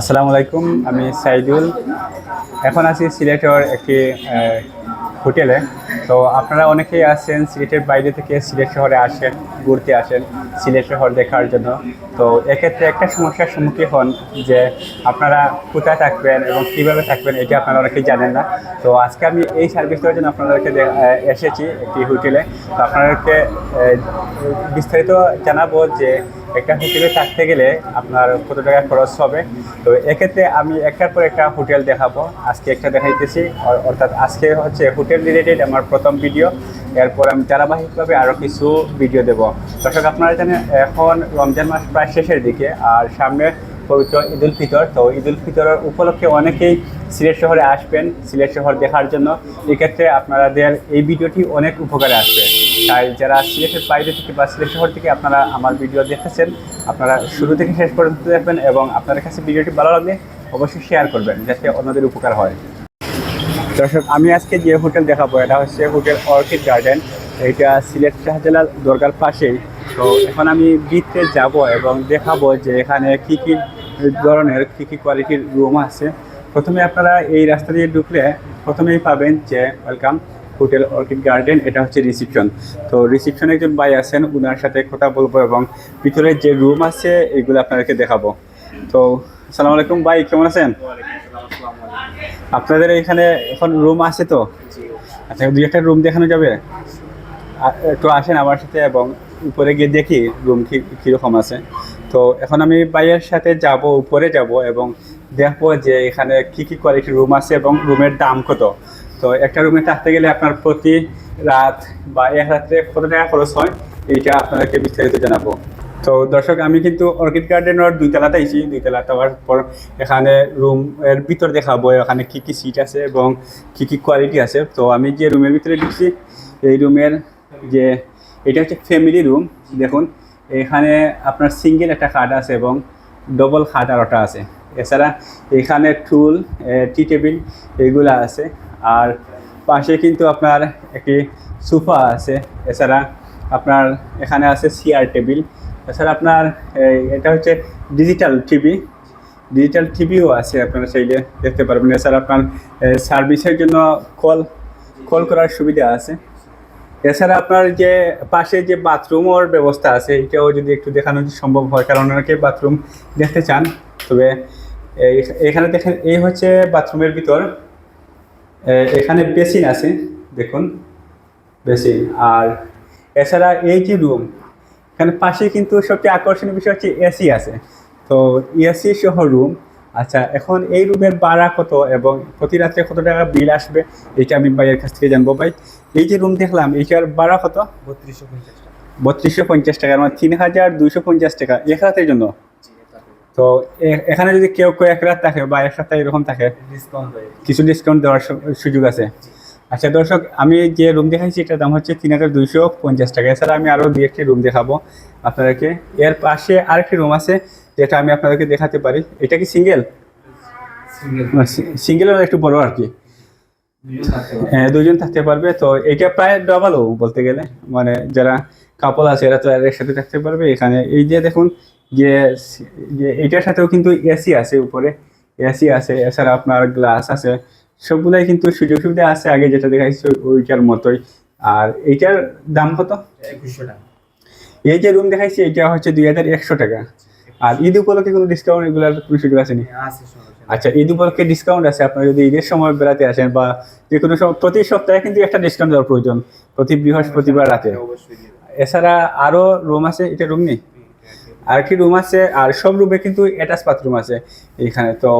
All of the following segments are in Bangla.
আসসালামু আলাইকুম, আমি সাইদুল। এখন আছি সিলেটের একটি হোটেলে। তো আপনারা অনেকেই আসেন সিলেটের বাইরে থেকে সিলেট শহরে আসেন, ঘুরতে আসেন সিলেট শহর দেখার জন্য। তো এক্ষেত্রে একটা সমস্যার সম্মুখীন হন যে আপনারা কোথায় থাকবেন এবং কীভাবে থাকবেন, এটা আপনারা অনেকেই জানেন না। তো আজকে আমি এই সার্ভিস দেওয়ার জন্য আপনাদেরকে এসেছি একটি হোটেলে। তো আপনাদেরকে বিস্তারিত জানাব যে একটা হোটেলে থাকতে গেলে আপনার কত টাকা খরচ হবে? তো এক্ষেত্রে আমি একটার পর একটা হোটেল দেখাবো। আজকে একটা দেখাইতেছি। অর- অর্থাৎ আজকে হচ্ছে হোটেল রিলেটেড আমার প্রথম ভিডিও। এরপর আমি ধারাবাহিকভাবে আরও কিছু ভিডিও দেব। দর্শক, আপনারা জানেন, এখন রমজান মাস প্রায় শেষের দিকে আর সামনে পবিত্র ঈদ উল ফিতর। তো ঈদ উল ফিতরের উপলক্ষে অনেকেই সিলেট শহরে আসবেন, সিলেট শহর দেখার জন্য। এক্ষেত্রে আপনাদের এই ভিডিওটি অনেক উপকারে আসবে। তাই যারা সিলেটের বাইরে থেকে বা সিলেট শহর থেকে আপনারা আমার ভিডিও দেখেছেন আপনারা শুরু থেকে শেষ পর্যন্ত দেখবেন এবং আপনাদের কাছে ভিডিওটি ভালো লাগলে অবশ্যই শেয়ার করবেন যাতে অন্যদের উপকার হয়। দর্শক, আমি আজকে যে হোটেল দেখাবো, এটা হচ্ছে হোটেল অর্কিড গার্ডেন। এটা সিলেট শাহজালাল দরগার পাশেই। তো এখন আমি ভিতরে যাব এবং দেখাবো যে এখানে কি কি ধরনের, কি কি কোয়ালিটির রুম আছে। প্রথমে আপনারা এই রাস্তা দিয়ে ঢুকলে প্রথমেই পাবেন যে ওয়েলকাম হোটেল অর্কিড গার্ডেন, এটা হচ্ছে রিসিপশন। তো রিসিপশনে একজন ভাই আছেন ওনার সাথে কথা বলব এবং ভিতরে যে রুম আছে, এগুলো আপনাদেরকে দেখাবো। তো আসসালামু আলাইকুম ভাই, কেমন আছেন? আপনাদের এখানে এখন রুম আছে তো? আচ্ছা দুই একটা রুম দেখানো যাবে? একটু আসেন আমার সাথে এবং উপরে গিয়ে দেখি রুম কি, কীরকম আছে। তো এখন আমি ভাইয়ের সাথে যাব, উপরে যাব এবং দেখব যে এখানে কি কি কোয়ালিটির রুম আছে এবং রুমের দাম কত। তো একটা রুমে থাকতে গেলে আপনার প্রতি রাত বা এক রাত্রে কত টাকা খরচ হয়? এইটা আপনাদেরকে বিস্তারিত জানাব। তো দর্শক, আমি কিন্তু অর্কিড গার্ডেনের দুই তলাতে আইছি। দুই তলা হওয়ার পর এখানে রুম এর ভিতর দেখাবো এখানে কি কি সিট আছে এবং কি কি কোয়ালিটি আছে। তো আমি যে রুমের ভিতরে ঢুকছি, এই রুমের যে, এটা হচ্ছে ফ্যামিলি রুম দেখুন, এখানে আপনার সিঙ্গেল একটা কার্ড আছে এবং ডবল খাট আরোটা আছে। এছাড়া এখানে টুল টি টেবিল এগুলা আছে। আর পাশে কিন্তু আপনার একটি সোফা আছে। এছাড়া আপনার এখানে আছে চেয়ার টেবিল এছাড়া আপনার এটা হচ্ছে ডিজিটাল টিভি ডিজিটাল টিভিও আছে আপনারা চাইলে দেখতে পারবেন। এছাড়া আপনার সার্ভিসের জন্য কল কল করার সুবিধা আছে। এছাড়া আপনার যে পাশে যে বাথরুমের ব্যবস্থা আছে, এটাও যদি একটু দেখানো সম্ভব হয়, কারণ অনেকে বাথরুম দেখতে চান। তবে এখানে দেখেন, এই হচ্ছে বাথরুমের ভিতর। এখানে বেসিন আছে, দেখুন। বেসিন আর এছাড়া এই যে রুম এখানে পাশে কিন্তু সবচেয়ে আকর্ষণীয় বিষয় হচ্ছে এসি আছে। তো এসি সহ রুম আচ্ছা এখন এই রুমের ভাড়া কত এবং প্রতি রাত্রে কত টাকা বিল আসবে? এটা আমি ভাইয়ের কাছ থেকে জানব ভাই। এই যে রুম দেখলাম এইটার ভাড়া কত? বত্রিশশো পঞ্চাশ টাকা। বত্রিশশো পঞ্চাশ টাকা মানে তিন হাজার দুইশো পঞ্চাশ টাকা। এক রাতের জন্য? তো এখানে যদি কেউ কেউ এক রাত থাকে বা এক সপ্তাহ এরকম থাকে ডিসকাউন্ট কিছু ডিসকাউন্ট দেওয়ার সুযোগ আছে। আচ্ছা দর্শক আমি যে রুম দেখাইছি এটার দাম হচ্ছে তিন হাজার দুইশো পঞ্চাশ টাকা। এছাড়া আমি আরও দুই একটি রুম দেখাবো আপনাদেরকে। এর পাশে আরেকটি রুম আছে যেটা আমি আপনাদেরকে দেখাতে পারি। এটা কি সিঙ্গেল সিঙ্গেল একটু বড় আর কি। হ্যাঁ দুজন থাকতে পারবে। তো এটা প্রায় ডবলও বলতে গেলে। মানে যারা কাপল আছে এরা তো একসাথে থাকতে পারবে। এখানে এই যে দেখুন যে এটার সাথেও কিন্তু এসি আছে উপরে। এসি আছে এছাড়া আপনার গ্লাস আছে। সবগুলাই কিন্তু সুযোগ সুবিধা আছে আগে যেটা দেখাইছি ওইটার মতোই। আর এইটার দাম কত? একুশশো টাকা। এই যে রুম দেখাইছি এটা হচ্ছে দুই হাজার একশো টাকা। আর ঈদ উপলক্ষে কোনো ডিসকাউন্ট এগুলোর কোনো সুযোগ আছে নি আছে সমস্যা নেই। আচ্ছা ঈদ উপলক্ষে ডিসকাউন্ট আছে। আপনারা যদি ঈদের সময় বেড়াতে আসেন বা যে কোনো সময় প্রতি সপ্তাহে কিন্তু একটা ডিসকাউন্ট দেওয়ার প্রয়োজন প্রতি বৃহস্পতিবার রাতে। অবশ্যই এছাড়া আরও রুম আছে এটা রুম নেই? আর কি রুম আছে আর সব রুমে কিন্তু অ্যাটাচ বাথরুম আছে এইখানে। তো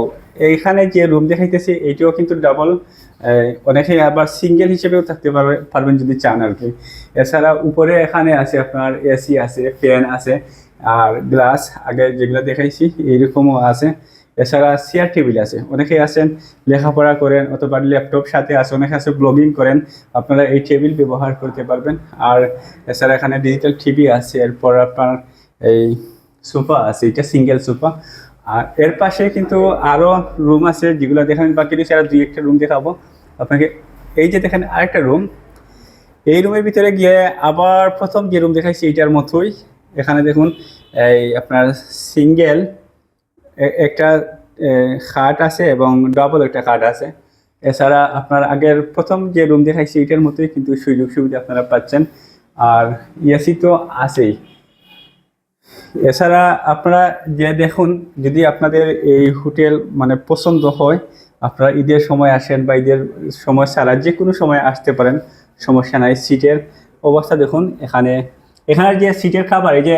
এইখানে যে রুম দেখাইতেছি এইটাও কিন্তু ডাবল অনেকেই আবার সিঙ্গেল হিসেবেও থাকতে পারবে পারবেন যদি চান আর কি। এছাড়া উপরে এখানে আছে আপনার এসি আছে ফ্যান আছে আর গ্লাস আগে যেগুলো দেখাইছি, এইরকমও আছে। এছাড়া চেয়ার টেবিল আছে। অনেকেই আছেন, লেখাপড়া করেন অথবা ল্যাপটপ সাথে আছে, অনেকে আছে ব্লগিং করেন। আপনারা এই টেবিল ব্যবহার করতে পারবেন। আর এছাড়া এখানে ডিজিটাল টিভি আছে, এরপর আপনার এই সোফা আছে, এটা সিঙ্গেল সোফা আর এর পাশে কিন্তু আরও রুম আছে, যেগুলো দেখেন বাকি এছাড়া দুই একটা রুম দেখাবো। আপনাকে এই যে দেখেন আরেকটা রুম এই রুমের ভিতরে গিয়ে আবার প্রথম যে রুম দেখাইছি এইটার মতোই। এখানে দেখুন, এই আপনার সিঙ্গেল একটা খাট আছে এবং ডাবল একটা খাট আছে। এছাড়া আপনার আগের প্রথম যে রুম দেখাইছি, এটার মতোই কিন্তু সুযোগ সুবিধা আপনারা পাচ্ছেন। আর এসি তো আছেই। এছাড়া আপনারা যে দেখুন, যদি আপনাদের এই হোটেল মানে পছন্দ হয়, আপনারা ঈদের সময় আসেন বা ঈদের সময় ছাড়া যে কোনো সময় আসতে পারেন, সমস্যা নাই। সিটের অবস্থা দেখুন, এখানে এখানে যে সিটের খাবার, এই যে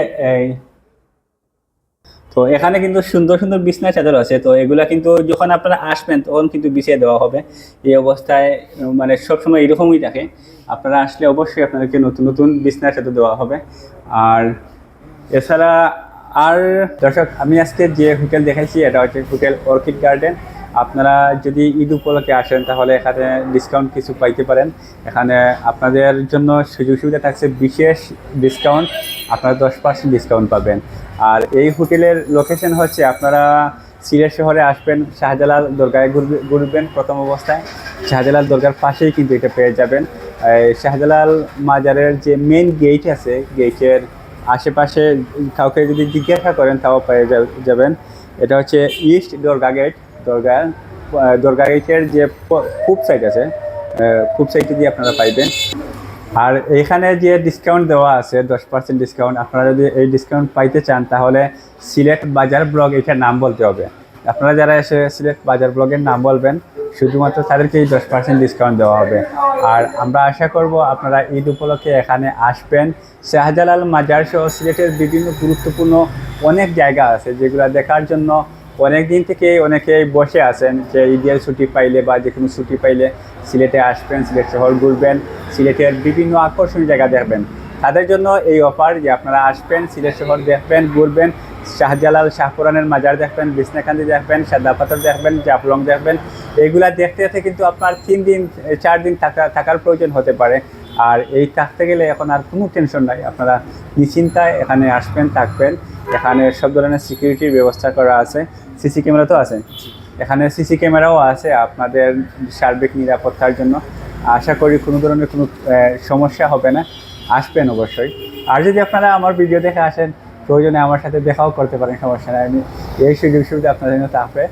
তো এখানে কিন্তু সুন্দর সুন্দর বিছনা চাদর আছে। তো এগুলা কিন্তু যখন আপনারা আসবেন, তখন কিন্তু বিছিয়ে দেওয়া হবে। এই অবস্থায় মানে সবসময় এরকমই থাকে। আপনারা আসলে অবশ্যই আপনাদেরকে নতুন নতুন বিছনা চাদর দেওয়া হবে। আর এছাড়া, আর দর্শক, আমি আজকে যে হোটেল দেখাইছি, এটা হচ্ছে হোটেল অর্কিড গার্ডেন। আপনারা যদি ঈদ উপলক্ষে আসেন, তাহলে এখানে ডিসকাউন্ট কিছু পাইতে পারেন। এখানে আপনাদের জন্য সুযোগ সুবিধা থাকছে বিশেষ ডিসকাউন্ট আপনারা দশ পার্সেন্ট ডিসকাউন্ট পাবেন। আর এই হোটেলের লোকেশন হচ্ছে, আপনারা সিলেট শহরে আসবেন, শাহজালাল দরগায় ঘুরবে- ঘুরবেন প্রথম অবস্থায়। শাহজালাল দরগার পাশেই কিন্তু এটা পেয়ে যাবেন। শাহজালাল মাজারের যে মেন গেট আছে গেটের আশেপাশে কাউকে যদি জিজ্ঞাসা করেন, তাও পেয়ে যাবেন। এটা হচ্ছে ইস্ট দরগা গেট দরগা দরগা গেটের যে খুব সাইড আছে খুব সাইডে দিয়ে আপনারা পাইবেন। আর এখানে যে ডিসকাউন্ট দেওয়া আছে, দশ পার্সেন্ট ডিসকাউন্ট আপনারা যদি এই ডিসকাউন্ট পাইতে চান, তাহলে সিলেট বাজার ব্লগ এটার নাম বলতে হবে। আপনারা যারা এসে সিলেট বাজার ব্লগের নাম বলবেন, শুধুমাত্র তাদেরকেই দশ পার্সেন্ট ডিসকাউন্ট দেওয়া হবে। আর আমরা আশা করব আপনারা ঈদ উপলক্ষে এখানে আসবেন। শাহজালাল মাজার সহ সিলেটের বিভিন্ন গুরুত্বপূর্ণ অনেক জায়গা আছে যেগুলো দেখার জন্য অনেক দিন থেকে অনেকেই বসে আছেন যে ঈদের ছুটি পাইলে বা যে কোনো ছুটি পাইলে সিলেটে আসবেন, সিলেট শহর ঘুরবেন, সিলেটের বিভিন্ন আকর্ষণীয় জায়গা দেখবেন। তাদের জন্য এই অফার যে আপনারা আসবেন, সিলেট শহর দেখবেন, ঘুরবেন, শাহজালাল শাহপুরানের মাজার দেখবেন বিছনাকান্দি দেখবেন, সাদা পাথর দেখবেন, জাফলং দেখবেন, এগুলা দেখতে দেখতে কিন্তু আপনার তিন দিন, চার দিন থাকা, থাকার প্রয়োজন হতে পারে। আর এই থাকতে গেলে এখন আর কোনো টেনশন নাই। আপনারা নিশ্চিন্তায় এখানে আসবেন, থাকবেন। এখানে সব ধরনের সিকিউরিটির ব্যবস্থা করা আছে। সিসি ক্যামেরা তো আছে? এখানে সিসি ক্যামেরাও আছে আপনাদের সার্বিক নিরাপত্তার জন্য। আশা করি কোনো ধরনের কোনো সমস্যা হবে না। আসবেন অবশ্যই। আর যদি আপনারা আমার ভিডিও দেখে আসেন প্রয়োজনে আমার সাথে দেখাও করতে পারেন সমস্যা নেই। আমি এই সুযোগ সুবিধা আপনাদের জন্য থাকবে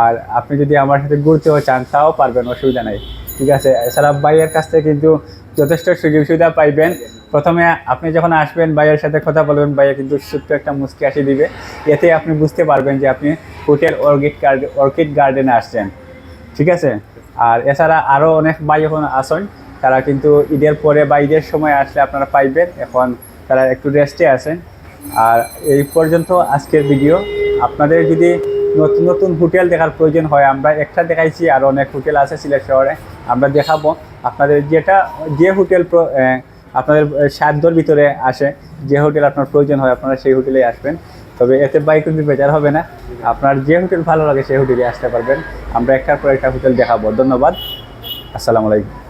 আর আপনি যদি আমার সাথে ঘুরতেও চান তাও পারবেন অসুবিধা নেই। ঠিক আছে? এছাড়া ভাইয়ের কাছ থেকে কিন্তু যথেষ্ট সুযোগ সুবিধা পাইবেন। প্রথমে আপনি যখন আসবেন, ভাইয়ের সাথে কথা বলবেন, ভাইয়া কিন্তু ছোট্ট একটা মুস্কি আসি দিবে। এতে আপনি বুঝতে পারবেন যে আপনি হোটেল অর্কিড গার্ডেন অর্কিড গার্ডেনে আসছেন। ঠিক আছে? আর এছাড়া আরও অনেক ভাই এখন আসেন তারা কিন্তু ঈদের পরে বা ঈদের সময় আসলে আপনারা পাইবেন। এখন তারা একটু রেস্টে আছেন। আর এই পর্যন্ত আজকের ভিডিও। আপনাদের যদি নতুন নতুন হোটেল দেখার প্রয়োজন হয়, আমরা একটা দেখাইছি, আর অনেক হোটেল আছে সিলেট শহরে। আমরা দেখাবো। আপনাদের যেটা যে হোটেল আপনাদের সাধ্যর ভিতরে আসে, যে হোটেল আপনার প্রয়োজন হয়, আপনারা সেই হোটেলেই আসবেন। তবে এতে বাইক কিন্তু বেজার হবে না। আপনার যে হোটেল ভালো লাগে, সেই হোটেলে আসতে পারবেন। আমরা একটার পর একটা হোটেল দেখাবো। ধন্যবাদ। আসসালামু আলাইকুম।